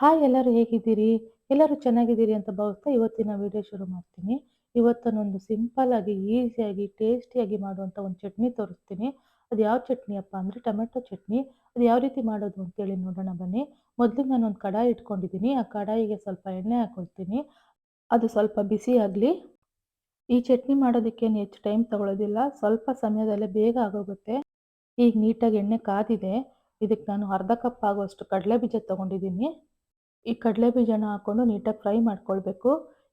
Hi ಎಲ್ಲರೂ ಹೇಗಿದ್ದೀರಿ? ಎಲ್ಲರೂ ಚೆನ್ನಾಗಿದ್ದೀರಿ ಅಂತ ಭಾವಿಸ್ತಾ ಇವತ್ತಿನ ವಿಡಿಯೋ ಶುರು ಮಾಡ್ತೀನಿ. ಇವತ್ತು ನಾನೊಂದು ಸಿಂಪಲ್ ಆಗಿ, ಈಸಿಯಾಗಿ, ಟೇಸ್ಟಿಯಾಗಿ ಮಾಡುವಂಥ ಒಂದು ಚಟ್ನಿ ತೋರಿಸ್ತೀನಿ. ಅದು ಯಾವ ಚಟ್ನಿ ಅಪ್ಪ ಅಂದರೆ ಟೊಮೆಟೊ ಚಟ್ನಿ. ಅದು ಯಾವ ರೀತಿ ಮಾಡೋದು ಅಂತೇಳಿ ನೋಡೋಣ ಬನ್ನಿ. ಮೊದಲು ನಾನು ಒಂದು ಕಡಾಯಿ ಇಟ್ಕೊಂಡಿದ್ದೀನಿ. ಆ ಕಡಾಯಿಗೆ ಸ್ವಲ್ಪ ಎಣ್ಣೆ ಹಾಕೊಳ್ತೀನಿ ಅದು ಸ್ವಲ್ಪ ಬಿಸಿ ಆಗಲಿ. ಈ ಚಟ್ನಿ ಮಾಡೋದಕ್ಕೇನು ಹೆಚ್ಚು ಟೈಮ್ ತಗೊಳ್ಳೋದಿಲ್ಲ. ಸ್ವಲ್ಪ ಸಮಯದಲ್ಲೇ ಬೇಗ ಆಗೋಗುತ್ತೆ. ಈಗ ನೀಟಾಗಿ ಎಣ್ಣೆ ಕಾದಿದೆ. ಇದಕ್ಕೆ ನಾನು ಅರ್ಧ ಕಪ್ ಆಗುವಷ್ಟು ಕಡಲೆ ಬೀಜ ತೊಗೊಂಡಿದ್ದೀನಿ. ಈ ಕಡಲೆ ಬೀಜನ ಹಾಕ್ಕೊಂಡು ನೀಟಾಗಿ ಫ್ರೈ ಮಾಡ್ಕೊಳ್ಬೇಕು.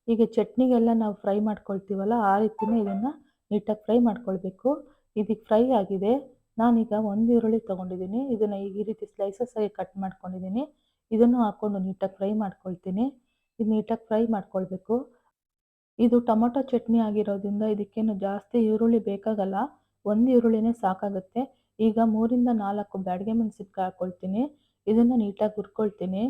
ಈಗ ಚಟ್ನಿಗೆಲ್ಲ ನಾವು ಫ್ರೈ ಮಾಡ್ಕೊಳ್ತೀವಲ್ಲ, ಆ ರೀತಿಯೇ ಇದನ್ನು ನೀಟಾಗಿ ಫ್ರೈ ಮಾಡ್ಕೊಳ್ಬೇಕು. ಇದಕ್ಕೆ ಫ್ರೈ ಆಗಿದೆ. ನಾನೀಗ ಒಂದು ಈರುಳ್ಳಿ ತೊಗೊಂಡಿದ್ದೀನಿ. ಇದನ್ನು ಈ ರೀತಿ ಸ್ಲೈಸಸ್ ಆಗಿ ಕಟ್ ಮಾಡ್ಕೊಂಡಿದ್ದೀನಿ. ಇದನ್ನು ಹಾಕ್ಕೊಂಡು ನೀಟಾಗಿ ಫ್ರೈ ಮಾಡ್ಕೊಳ್ತೀನಿ. ಇದು ನೀಟಾಗಿ ಫ್ರೈ ಮಾಡ್ಕೊಳ್ಬೇಕು. ಇದು ಟೊಮೊಟೊ ಚಟ್ನಿ ಆಗಿರೋದ್ರಿಂದ ಇದಕ್ಕೇನು ಜಾಸ್ತಿ ಈರುಳ್ಳಿ ಬೇಕಾಗಲ್ಲ. ಒಂದು ಈರುಳ್ಳಿನೇ ಸಾಕಾಗುತ್ತೆ. ಈಗ ಮೂರಿಂದ ನಾಲ್ಕು ಬ್ಯಾಡಗೆ ಮೆಣಸಿನ್ಕಾಯಿ ಹಾಕ್ಕೊಳ್ತೀನಿ. ಇದನ್ನು ನೀಟಾಗಿ ಹುರ್ಕೊಳ್ತೀನಿ.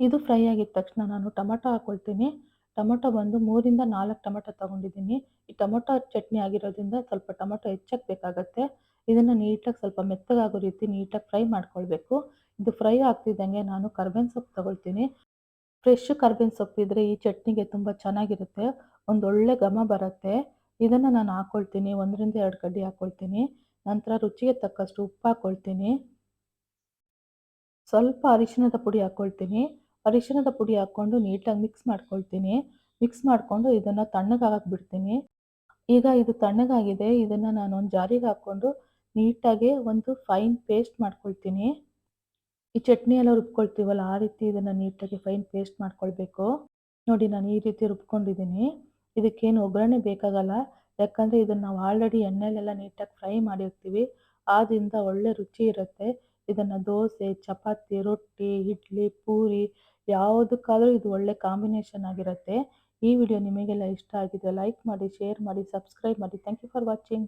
ಇದು ಫ್ರೈ ಆಗಿದ ತಕ್ಷಣ ನಾನು ಟೊಮೊಟೊ ಹಾಕ್ಕೊಳ್ತೀನಿ. ಟೊಮೊಟೊ ಬಂದು ಮೂರಿಂದ ನಾಲ್ಕು ಟೊಮೊಟೊ ತೊಗೊಂಡಿದ್ದೀನಿ. ಈ ಟೊಮೊಟೊ ಚಟ್ನಿ ಆಗಿರೋದ್ರಿಂದ ಸ್ವಲ್ಪ ಟೊಮೊಟೊ ಹೆಚ್ಚಕ್ಕೆ ಬೇಕಾಗುತ್ತೆ. ಇದನ್ನು ನೀಟಾಗಿ ಸ್ವಲ್ಪ ಮೆತ್ತಗಾಗೋ ರೀತಿ ನೀಟಾಗಿ ಫ್ರೈ ಮಾಡ್ಕೊಳ್ಬೇಕು. ಇದು ಫ್ರೈ ಆಗ್ತಿದ್ದಂಗೆ ನಾನು ಕರ್ಬೇವಿನ ಸೊಪ್ಪು ತೊಗೊಳ್ತೀನಿ. ಫ್ರೆಶ್ ಕರ್ಬೇವಿನ ಸೊಪ್ಪಿದ್ರೆ ಈ ಚಟ್ನಿಗೆ ತುಂಬ ಚೆನ್ನಾಗಿರುತ್ತೆ. ಒಂದೊಳ್ಳೆ ಘಮ ಬರುತ್ತೆ. ಇದನ್ನು ನಾನು ಹಾಕ್ಕೊಳ್ತೀನಿ. ಒಂದರಿಂದ ಎರಡು ಕಡ್ಡಿ ಹಾಕ್ಕೊಳ್ತೀನಿ. ನಂತರ ರುಚಿಗೆ ತಕ್ಕಷ್ಟು ಉಪ್ಪು ಹಾಕ್ಕೊಳ್ತೀನಿ. ಸ್ವಲ್ಪ ಅರಿಶಿಣದ ಪುಡಿ ಹಾಕ್ಕೊಳ್ತೀನಿ. ಅರಿಶಿಣದ ಪುಡಿ ಹಾಕ್ಕೊಂಡು ನೀಟಾಗಿ ಮಿಕ್ಸ್ ಮಾಡ್ಕೊಳ್ತೀನಿ. ಮಿಕ್ಸ್ ಮಾಡಿಕೊಂಡು ಇದನ್ನು ತಣ್ಣಗಾಗಕ್ಕೆ ಬಿಡ್ತೀನಿ. ಈಗ ಇದು ತಣ್ಣಗಾಗಿದೆ. ಇದನ್ನು ನಾನು ಒಂದು ಜಾರಿಗೆ ಹಾಕ್ಕೊಂಡು ನೀಟಾಗಿ ಒಂದು ಫೈನ್ ಪೇಸ್ಟ್ ಮಾಡ್ಕೊಳ್ತೀನಿ. ಈ ಚಟ್ನಿ ಎಲ್ಲ ರುಬ್ಕೊಳ್ತೀವಲ್ಲ, ಆ ರೀತಿ ಇದನ್ನು ನೀಟಾಗಿ ಫೈನ್ ಪೇಸ್ಟ್ ಮಾಡ್ಕೊಳ್ಬೇಕು. ನೋಡಿ, ನಾನು ಈ ರೀತಿ ರುಬ್ಕೊಂಡಿದ್ದೀನಿ. ಇದಕ್ಕೇನು ಒಗ್ಗರಣೆ ಬೇಕಾಗಲ್ಲ. ಯಾಕಂದರೆ ಇದನ್ನು ನಾವು ಆಲ್ರೆಡಿ ಎಣ್ಣೆಲೆಲ್ಲ ನೀಟಾಗಿ ಫ್ರೈ ಮಾಡಿರ್ತೀವಿ. ಆದ್ದರಿಂದ ಒಳ್ಳೆ ರುಚಿ ಇರುತ್ತೆ. ಇದನ್ನು ದೋಸೆ, ಚಪಾತಿ, ರೊಟ್ಟಿ, ಇಡ್ಲಿ, ಪೂರಿ ಯಾವುದಕ್ಕಾದರೂ ಇದು ಒಳ್ಳೆ ಕಾಂಬಿನೇಷನ್ ಆಗಿರುತ್ತೆ. ಈ ವಿಡಿಯೋ ನಿಮಗೆಲ್ಲ ಇಷ್ಟ ಆಗಿದೆ ಲೈಕ್ ಮಾಡಿ, ಶೇರ್ ಮಾಡಿ, ಸಬ್ಸ್ಕ್ರೈಬ್ ಮಾಡಿ. Thank you for watching.